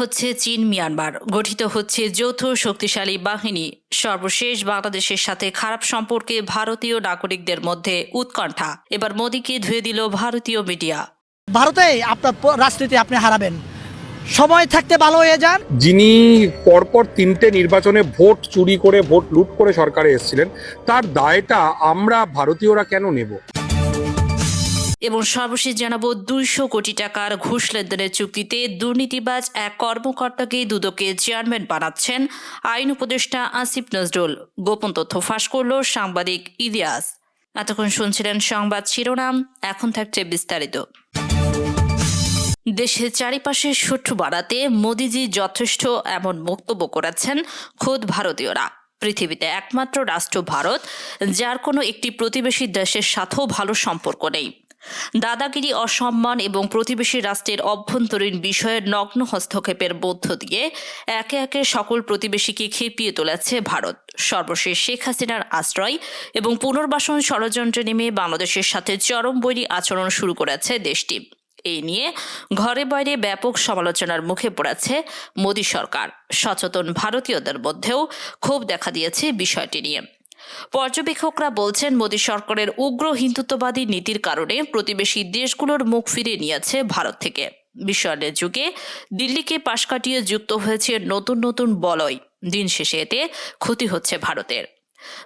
হচ্ছে চীন মিয়ানমার। গঠিত হচ্ছে যৌথ শক্তিশালী বাহিনী। সর্বশেষ বাংলাদেশের সাথে খারাপ সম্পর্কে ভারতীয় নাগরিকদের মধ্যে উৎকণ্ঠা। এবার মোদীকে ধুয়ে দিল ভারতীয় মিডিয়া। ভারতে আপনার রাজনীতি আপনি হারাবেন। সময় থাকতে ভালো হয়ে যান। যিনি পরপর তিনটে নির্বাচনে ভোট চুরি করে ভোট লুট করে সরকারে এসেছিলেন তার দায়টা আমরা ভারতীয়রা কেন নেব? এবং সর্বশেষ জানাব, দুইশো কোটি টাকার ঘুষ লেনদেনের চুক্তিতে দুর্নীতিবাজ এক কর্মকর্তাকে দুদকে চেয়ারম্যান বানাচ্ছেন আইন উপদেষ্টা আসিফ নজরুল। গোপন তথ্য ফাঁস করল সাংবাদিক ইলিয়াস। এতক্ষণ শুনছিলেন সংবাদ শিরোনাম, এখন থাকছে বিস্তারিত। দেশের চারিপাশে শত্রু বাড়াতে মোদিজি যথেষ্ট এমন বক্তব্য করেছেন খোদ ভারতীয়রা। পৃথিবীতে একমাত্র রাষ্ট্র ভারত, যার কোনো একটি প্রতিবেশী দেশের সাথেও ভালো সম্পর্ক নেই। দাদাগিরি অসম্মান এবং প্রতিবেশী রাষ্ট্রের অভ্যন্তরীণ বিষয়ে নগ্ন হস্তক্ষেপের মধ্য দিয়ে একে একে সকল প্রতিবেশীকে খেপিয়ে তুলেছে ভারত। সর্বশেষ শেখ হাসিনার আশ্রয় এবং পুনর্বাসন ষড়যন্ত্রে নেমে বাংলাদেশের সাথে চরম বৈরী আচরণ শুরু করেছে দেশটি। এই নিয়ে ঘরে বাইরে ব্যাপক সমালোচনার মুখে পড়েছে মোদী সরকার। সচেতন ভারতীয়দের মধ্যেও ক্ষোভ দেখা দিয়েছে বিষয়টি নিয়ে। পর্যবেক্ষকরা বলছেন, মোদী সরকারের উগ্র হিন্দুত্ববাদী নীতির কারণে প্রতিবেশী দেশগুলোর মুখ ফিরিয়ে নিয়েছে ভারত থেকে। বিশ্বায়নের যুগে দিল্লিকে পাশ কাটিয়ে যুক্ত হয়েছে নতুন নতুন বলয়। দিন শেষে এতে ক্ষতি হচ্ছে ভারতের।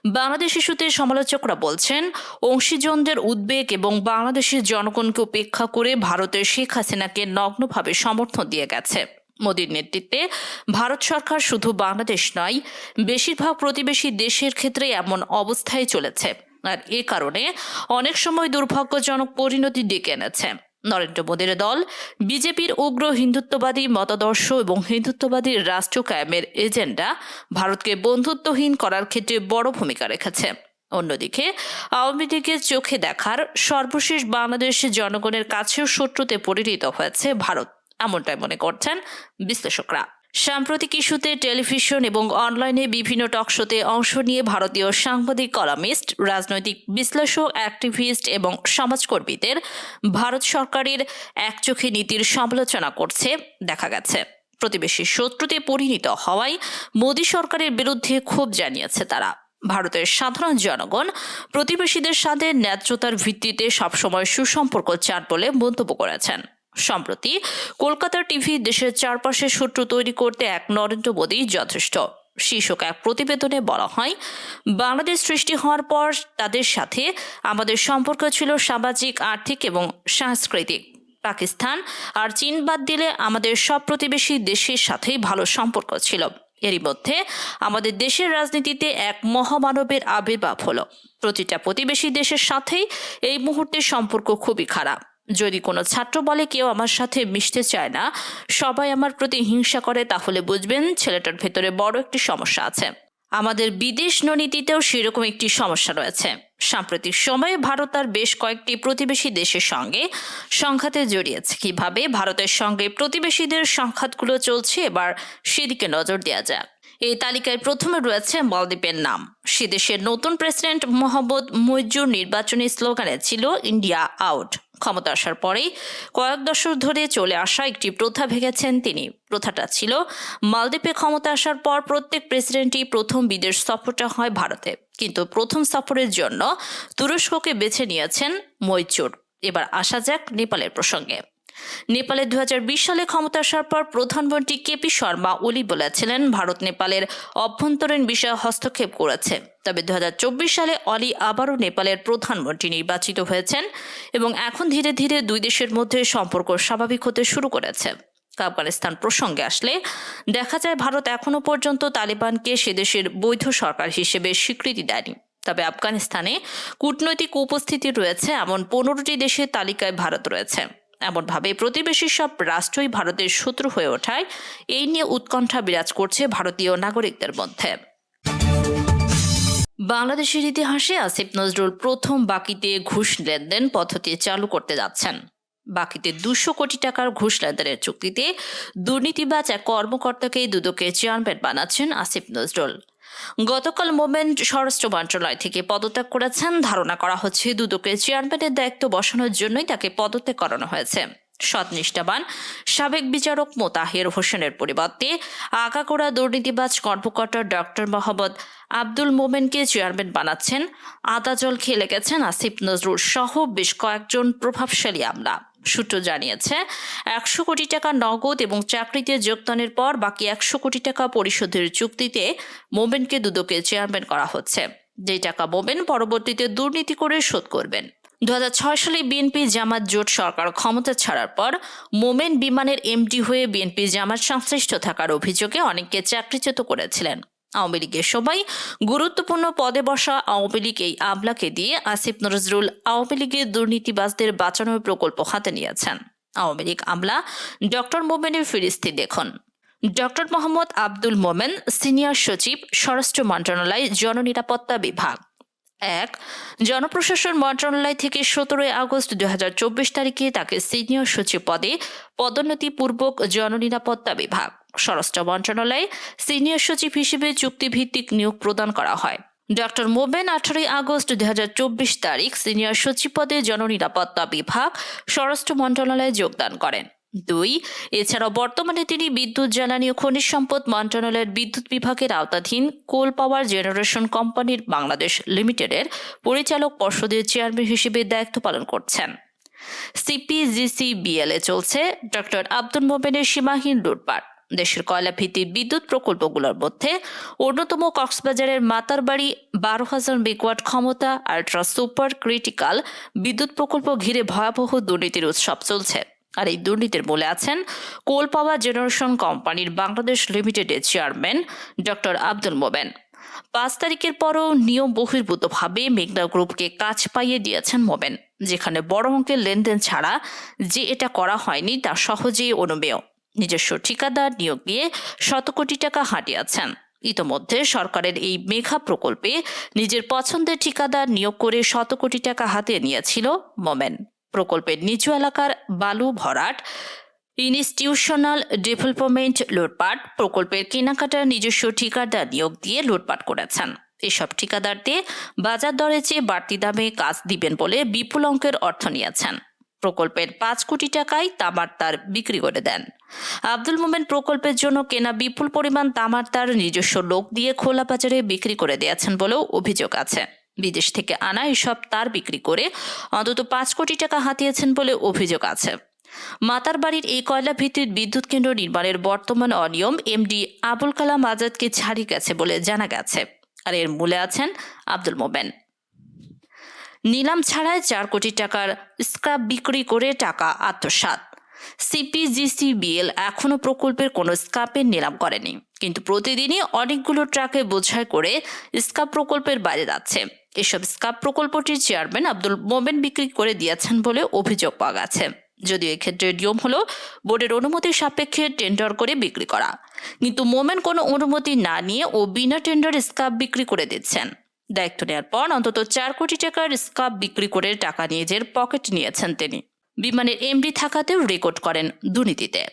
বাংলাদেশ ইস্যুতে সমালোচকরা বলছেন, অংশীজনদের উদ্বেগ এবং বাংলাদেশের জনগণকে উপেক্ষা করে ভারতের শেখ হাসিনাকে নগ্নভাবে সমর্থন দিয়ে গেছে। মোদীর নেতৃত্বে, ভারত সরকার শুধু বাংলাদেশ নয়, বেশিরভাগ প্রতিবেশী দেশের ক্ষেত্রে এমন অবস্থায় চলেছে। আর এ কারণে অনেক সময় দুর্ভাগ্যজনক পরিণতি ডেকে এনেছে। নরেন্দ্র মোদীর দল, বিজেপির উগ্র হিন্দুত্ববাদী মতাদর্শ এবং হিন্দুত্ববাদী রাষ্ট্র কায়েমের এজেন্ডা ভারতকে বন্ধুত্বহীন করার ক্ষেত্রে বড় ভূমিকা রেখেছে। অন্যদিকে, আওয়ামী লীগের চোখে দেখার সর্বশেষ বাংলাদেশের জনগণের কাছেও শত্রুতে পরিণত হয়েছে ভারত। এমনটাই মনে করছেন বিশ্লেষকরা। সাম্প্রতিক ইস্যুতে টেলিভিশন এবং অনলাইনে বিভিন্ন টকশোতে অংশ নিয়ে ভারতীয় সাংবাদিক কলামিস্ট, রাজনৈতিক বিশ্লেষক, অ্যাক্টিভিস্ট এবং সমাজকর্মীদের ভারত সরকারের একচোখে নীতির সমালোচনা করছে দেখা গেছে। প্রতিবেশী শত্রুতে পরিণত হওয়ায় মোদী সরকারের বিরুদ্ধে ক্ষোভ জানিয়েছে তারা। ভারতের সাধারণ জনগণ প্রতিবেশীদের সাথে ন্যায্যতার ভিত্তিতে সবসময় সুসম্পর্ক চান বলে মন্তব্য করেছেন। সম্প্রতি কলকাতার টিভি দেশের চারপাশে শত্রু তৈরি করতে এক নরেন্দ্র মোদী যথেষ্ট। শীর্ষক এক প্রতিবেদনে বলা হয়, বাংলাদেশ সৃষ্টি হওয়ার পর তাদের সাথে আমাদের সম্পর্ক ছিল সামাজিক, আর্থিক এবং সাংস্কৃতিক। পাকিস্তান আর চীন বাদ দিলে আমাদের সব প্রতিবেশী দেশের সাথেই ভালো সম্পর্ক ছিল। এরই মধ্যে আমাদের দেশের রাজনীতিতে এক মহামানবের আবির্ভাব হলো। প্রতিটা প্রতিবেশী দেশের সাথেই এই মুহূর্তে সম্পর্ক খুবই খারাপ। যদি কোনো ছাত্র বলে কেউ আমার সাথে মিশতে চায় না, সবাই আমার প্রতি হিংসা করে, তাহলে বুঝবেন ছেলেটার ভেতরে বড় একটি সমস্যা আছে। আমাদের বিদেশ নীতিতেও সেরকম একটি সমস্যা রয়েছে। সাম্প্রতিক সময়ে ভারত তার বেশ কয়েকটি প্রতিবেশী দেশের সঙ্গে সংঘাতে জড়িয়েছে। কীভাবে? ভারতের সঙ্গে প্রতিবেশীদের সংঘাতগুলো চলছে, এবার সেদিকে নজর দেওয়া যাক। এই তালিকায় প্রথমে রয়েছে মালদ্বীপের নাম। সে দেশের নতুন প্রেসিডেন্ট মোহাম্মদ মুইজুর নির্বাচনী স্লোগানে ছিল, ইন্ডিয়া আউট। ক্ষমতা আসার পরেই কয়েক দশক ধরে চলে আসা একটি প্রথা ভেঙেছেন তিনি। প্রথাটা ছিল মালদ্বীপে ক্ষমতা আসার পর প্রত্যেক প্রেসিডেন্টই প্রথম বিদেশ সফরটা হয় ভারতে। কিন্তু প্রথম সফরের জন্য তুরস্ককে বেছে নিয়েছেন মৈচুর। এবার আসা যাক নেপালের প্রসঙ্গে। নেপালে দুই হাজার বিশ সালে ক্ষমতা আসার পর প্রধানমন্ত্রী কেপি শর্মা ওলি বলেছিলেন, ভারত নেপালের অভ্যন্তরীণ বিষয়ে হস্তক্ষেপ করেছে। তবে দু হাজার চব্বিশ সালে অলি আবারও নেপালের প্রধানমন্ত্রী নির্বাচিত হয়েছেন এবং এখন ধীরে ধীরে দুই দেশের মধ্যে সম্পর্ক স্বাভাবিক হতে শুরু করেছে। আফগানিস্তান প্রসঙ্গে আসলে, দেখা যায় ভারত এখনও পর্যন্ত তালিবানকে সে দেশের বৈধ সরকার হিসেবে স্বীকৃতি দেয়নি। তবে আফগানিস্তানে কূটনৈতিক উপস্থিতি রয়েছে, এমন পনেরোটি দেশের তালিকায় ভারত রয়েছে। এমনভাবে প্রতিবেশী সব রাষ্ট্রই ভারতের শত্রু হয়ে ওঠায়। এই নিয়ে উৎকণ্ঠা বিরাজ করছে ভারতীয় নাগরিকদের মধ্যে। বাংলাদেশের ইতিহাসে আসিফ নজরুল প্রথম বাকিতে ঘুষ লেনদেন পদ্ধতি চালু করতে যাচ্ছেন। বাকিতে দুশো কোটি টাকার ঘুষ লেনদেনের চুক্তিতে দুর্নীতিবাজ এক কর্মকর্তাকে দুদকে চেয়ারম্যান বানাচ্ছেন আসিফ নজরুল। গতকাল মোমেন্ট স্বরাষ্ট্র মন্ত্রণালয় থেকে পদত্যাগ করেছেন। ধারণা করা হচ্ছে দুদকে চেয়ারম্যানের দায়িত্ব বসানোর জন্যই তাকে পদত্যাগ করানো হয়েছে। সৎনিষ্ঠাবান সাবেক বিচারক মোতাহের হোসেনের পরিবর্তে আগাগোড়া দুর্নীতিবাজ কর্মকর্তা ডক্টর মোহাম্মদ আব্দুল মোমেনকে চেয়ারম্যান বানাচ্ছেন। আদা জল খেয়ে লেগেছেন আসিফ নজরুল সহ বেশ কয়েকজন প্রভাবশালী আমলা। সূত্র জানিয়েছে, একশো কোটি টাকা নগদ এবং চাকরিতে যোগদানের পর বাকি একশো কোটি টাকা পরিশোধের চুক্তিতে মোমেনকে দুদকে চেয়ারম্যান করা হচ্ছে। যে টাকা মোমেন পরবর্তীতে দুর্নীতি করে শোধ করবেন। দু হাজার ছয় সালে বিএনপি জামাত জোট সরকার ক্ষমতা ছাড়ার পর মোমেন বিমানের এমডি হয়ে বিএনপি জামাত সংশ্লিষ্ট থাকার অভিযোগে অনেককে চাকরিচ্যুত করেছিলেন। আওয়ামী লীগের সবাই গুরুত্বপূর্ণ পদে বসা আওয়ামী লীগ এই আমলাকে দিয়ে আসিফ নজরুল আওয়ামী লীগের দুর্নীতিবাজদের বাঁচানোর প্রকল্প হাতে নিয়েছেন। আওয়ামী লীগ আমলা ডক্টর মোমেনের ফিরিস্তি দেখুন। ডক্টর মোহাম্মদ আব্দুল মোমেন, সিনিয়র সচিব, স্বরাষ্ট্র মন্ত্রণালয়, জননিরাপত্তা বিভাগ। এক, জনপ্রশাসন মন্ত্রণালয় থেকে সতেরোই আগস্ট দু হাজার চব্বিশ তারিখে তাকে সিনিয়র সচিব পদে পদোন্নতিপূর্বক জননিরাপত্তা বিভাগ। স্বরাষ্ট্র মন্ত্রণালয়ে সিনিয়র সচিব হিসেবে চুক্তিভিত্তিক নিয়োগ প্রদান করা হয়। ডক্টর মোবেন আঠারোই আগস্ট দুই হাজার চব্বিশ তারিখ সিনিয়র সচিব পদে জননিরাপত্তা বিভাগ, স্বরাষ্ট্র মন্ত্রণালয়ে যোগদান করেন। দুই, এছাড়াও বর্তমানে তিনি বিদ্যুৎ, জ্বালানি ও খনিজ সম্পদ মন্ত্রণালয়ের বিদ্যুৎ বিভাগের আওতাধীন কোল পাওয়ার জেনারেশন কোম্পানির বাংলাদেশ লিমিটেডের পরিচালক পর্ষদের চেয়ারম্যান হিসেবে দায়িত্ব পালন করছেন। সিপিজিসিবিএল-এ চলছে। ডক্টর আব্দুল মোমেনের সীমাহীন লুটপাট। দেশের কয়লা ভিত্তিক বিদ্যুৎ প্রকল্পগুলোর মধ্যে অন্যতম কক্সবাজারের মাতারবাড়ি বারো হাজার মেগাওয়াট ক্ষমতা, আল্ট্রা সুপার ক্রিটিক্যাল বিদ্যুৎ প্রকল্প ঘিরে ভয়াবহ দুর্নীতির উৎসব চলছে। আর এই দুর্নীতির মূলে আছেন কোল পাওয়ার জেনারেশন কোম্পানির বাংলাদেশ লিমিটেডের চেয়ারম্যান ডক্টর আব্দুল মোবেন পাঁচ তারিখের পরও নিয়ম বহির্ভূতভাবে মেঘনা গ্রুপকে কাজ পাইয়ে দিয়েছেন মোবেন যেখানে বড় অঙ্কের লেনদেন ছাড়া যে এটা করা হয়নি তা সহজেই অনুমেয়। নিজস্ব ঠিকাদার নিয়োগ দিয়ে শত কোটি টাকা হাঁটিয়েছেন। ইতোমধ্যে সরকারের এই মেঘা প্রকল্পে নিজের পছন্দের ঠিকাদার নিয়োগ করে শত কোটি টাকা হাতে নিয়েছিল মোমেন। প্রকল্পের নিচু এলাকার বালু ভরাট, ইনস্টিটিউশনাল ডেভেলপমেন্ট লুটপাট, প্রকল্পের কেনাকাটার নিজস্ব ঠিকাদার নিয়োগ দিয়ে লুটপাট করেছেন। এসব ঠিকাদারদের বাজার দরে চেয়ে বাড়তি দামে কাজ দিবেন বলে বিপুল অঙ্কের অর্থ নিয়েছেন। প্রকল্পের পাঁচ কোটি টাকায় তামার তার বিক্রি করে দেন। আব্দুল মোমেন প্রকল্পের জন্য কেনা বিপুল পরিমাণ তামার তার নিজস্ব লোক দিয়ে খোলা বাজারে বিক্রি করে দিয়েছেন বলেও অভিযোগ আছে। বিদেশ থেকে আনা এসব তার বিক্রি করে অন্তত পাঁচ কোটি টাকা হাতিয়েছেন বলে অভিযোগ আছে। মাতার বাড়ির এই কয়লা ভিত্তিক বিদ্যুৎ কেন্দ্র নির্মাণের বর্তমান অনিয়ম এমডি আবুল কালাম আজাদকে ছাড়িয়ে গেছে বলে জানা গেছে। আর এর মূলে আছেন আব্দুল মোমেন। নিলাম ছাড়াই চার কোটি টাকার স্ক্রাপ বিক্রি করে টাকা আত্মসাৎ। সিপিজিসিবিএল এখনও প্রকল্পের কোনো স্কাপের নিলাম করেনি। কিন্তু প্রতিদিনই অনেকগুলো ট্রাকে বোঝাই করে স্কাপ প্রকল্পের বাইরে যাচ্ছে। এসব স্কাপ প্রকল্পটির চেয়ারম্যান আব্দুল মোমেন বিক্রি করে দিয়েছেন বলে অভিযোগ পাওয়া গেছে। যদিও এক্ষেত্রে নিয়ম হলো বোর্ডের অনুমতি সাপেক্ষে টেন্ডার করে বিক্রি করা। কিন্তু মোমেন কোনো অনুমতি না নিয়ে ও বিনা টেন্ডার স্কাপ বিক্রি করে দিচ্ছেন। দায়িত্ব নেওয়ার পর অন্তত চার কোটি টাকার স্কাপ বিক্রি করে টাকা নিজের পকেট নিয়েছেন তিনি। বিমানের এমডি থাকাতেও রেকর্ড করেন দুর্নীতিতে।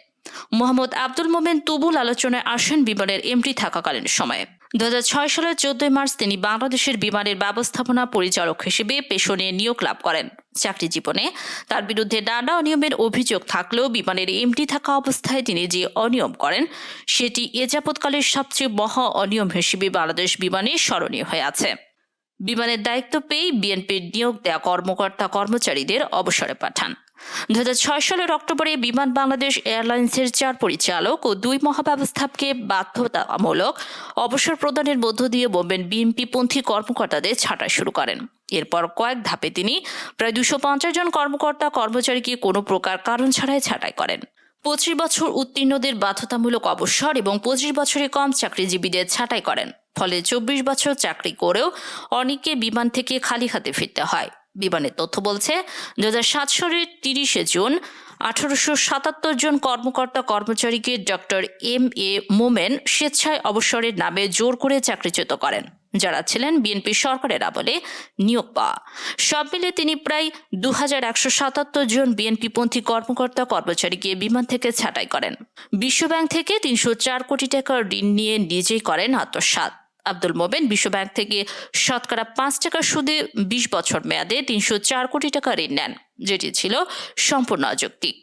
মোহাম্মদ আব্দুল মোমেন তুবুল আলোচনায় আসেন বিমানের এমডি থাকাকালীন সময়ে। দু হাজার ছয় সালের চোদ্দই মার্চ তিনি বাংলাদেশের বিমানের ব্যবস্থাপনা পরিচালক হিসেবে পেশনে নিয়োগ লাভ করেন। চাকরি জীবনে তার বিরুদ্ধে নানা অনিয়মের অভিযোগ থাকলেও বিমানের এমডি থাকা অবস্থায় তিনি যে অনিয়ম করেন, সেটি এ যাবৎকালের সবচেয়ে মহা অনিয়ম হিসেবে বাংলাদেশ বিমানে স্মরণীয় হয়ে আছে। বিমানের দায়িত্ব পেয়ে বিএনপির নিয়োগ দেওয়া কর্মকর্তা কর্মচারীদের অবসরে পাঠান। দু হাজার ছয় সালের অক্টোবরে বিমান বাংলাদেশ এয়ারলাইন্সের চার পরিচালক ও দুই মহাব্যবস্থাপকে বাধ্যতামূলক অবসর প্রদানের মধ্য দিয়ে বোম্বেন বিএনপি পন্থী কর্মকর্তাদের ছাঁটাই শুরু করেন। এরপর কয়েক ধাপে তিনি প্রায় দুশো পঞ্চাশ জন কর্মকর্তা, কর্মচারীকে কোনো প্রকার কারণ ছাড়াই ছাঁটাই করেন। পঁচিশ বছর উত্তীর্ণদের বাধ্যতামূলক অবসর এবং পঁচিশ বছরে কম চাকরিজীবীদের ছাঁটাই করেন। ফলে চব্বিশ বছর চাকরি করেও অনেককে বিমান থেকে খালি হাতে ফিরতে হয়। বিমানের তথ্য বলছে দু হাজার সাত সালের তিরিশে জুন আঠারোশো সাতাত্তর জন কর্মকর্তা কর্মচারীকে ডক্টর এম এ মোমেন স্বেচ্ছায় অবসরের নামে জোর করে চাকরিচ্যুত করেন, যারা ছিলেন বিএনপি সরকারের আমলে নিয়োগ পাওয়া। সব মিলে তিনি প্রায় দু হাজার একশো সাতাত্তর জন বিএনপিপন্থী কর্মকর্তা কর্মচারীকে বিমান থেকে ছাঁটাই করেন। বিশ্বব্যাংক থেকে তিনশো চার কোটি টাকার ঋণ নিয়ে নিজেই করেন আত্মসাৎ। আব্দুল মোমেন বিশ্বব্যাংক থেকে শতকরা পাঁচ টাকা সুদে বিশ বছর মেয়াদে তিনশো চার কোটি টাকা ঋণ নেন, যেটি ছিল সম্পূর্ণ অযৌক্তিক।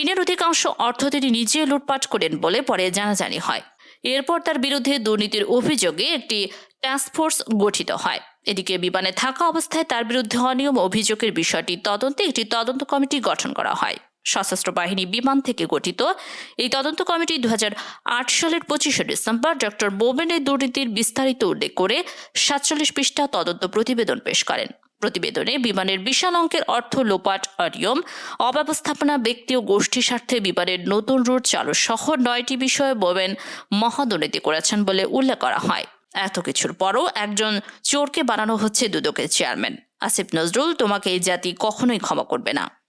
ঋণের অধিকাংশ অর্থ তিনি নিজে লুটপাট করেন বলে পরে জানাজানি হয়। এরপর তার বিরুদ্ধে দুর্নীতির অভিযোগে একটি টাস্কফোর্স গঠিত হয়। এদিকে বিমানে থাকা অবস্থায় তার বিরুদ্ধে অনিয়ম অভিযোগের বিষয়টি তদন্তে একটি তদন্ত কমিটি গঠন করা হয়। সশস্ত্র বাহিনী বিমান থেকে গঠিত। এই তদন্ত কমিটি দু হাজার আট সালের পঁচিশে ডিসেম্বর ডক্টর বোবেনের দুর্নীতির বিস্তারিত উল্লেখ করে সাতচল্লিশ পৃষ্ঠা তদন্ত প্রতিবেদন পেশ করেন। প্রতিবেদনে বিমানের বিশাল অঙ্কের অর্থ লোপাট অনিয়ম, অব্যবস্থাপনা, ব্যক্তি ও গোষ্ঠী স্বার্থে বিমানের নতুন রুট চালু সহ নয়টি বিষয়ে বোবেন মহাদুর্নীতি করেছেন বলে উল্লেখ করা হয়। এত কিছুর পরও একজন চোরকে বানানো হচ্ছে দুদকের চেয়ারম্যান। আসিফ নজরুল, তোমাকে এই জাতি কখনোই ক্ষমা করবে না।